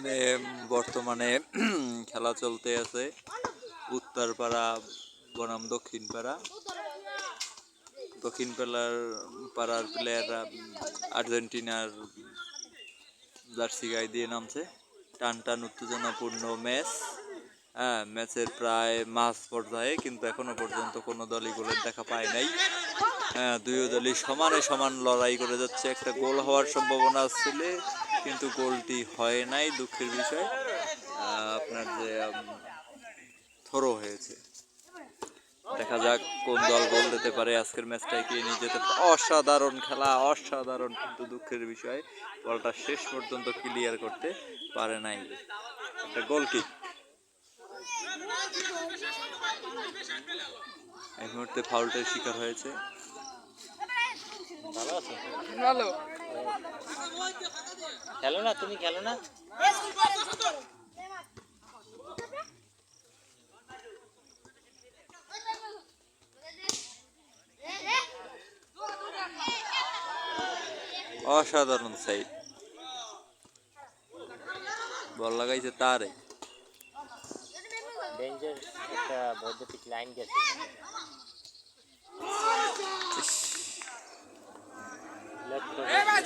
এখানে বর্তমানে খেলা চলতে আছে। উত্তরপাড়া, বনাম দক্ষিণ পাড়া দক্ষিণ পাড়ার পাড়ার প্লেয়াররা আর্জেন্টিনার জার্সি গায়ে দিয়ে নামছে। টান টান উত্তেজনাপূর্ণ ম্যাচ। হ্যাঁ ম্যাচের প্রায় মাঝ পর্যায়ে, কিন্তু এখনও পর্যন্ত কোনো দলই গোলের দেখা পায় নাই। হ্যাঁ দুই দলই সমানে সমান লড়াই করে যাচ্ছে। একটা গোল হওয়ার সম্ভাবনা ছিল, কিন্তু গোলটি হয় নাই, দুঃখের বিষয়। আপনার যে থ্রো হয়েছে। দেখা যাক কোন দল গোল দিতে পারে আজকের ম্যাচটা এগিয়ে নিয়ে যেতে অসাধারণ খেলা, অসাধারণ কিন্তু দুঃখের বিষয়। বলটা শেষ পর্যন্ত ক্লিয়ার করতে পারে নাই। একটা গোল এই মুহূর্তে ফাউলটের শিকার হয়েছে। ভালো আছো? ভালো। খেলো না তুমি খেলো না? অসাধারণ সাইড বল লাগাইছে তারে। ডেঞ্জার একটা বৈদ্যুতিক লাইন গেছে। করে-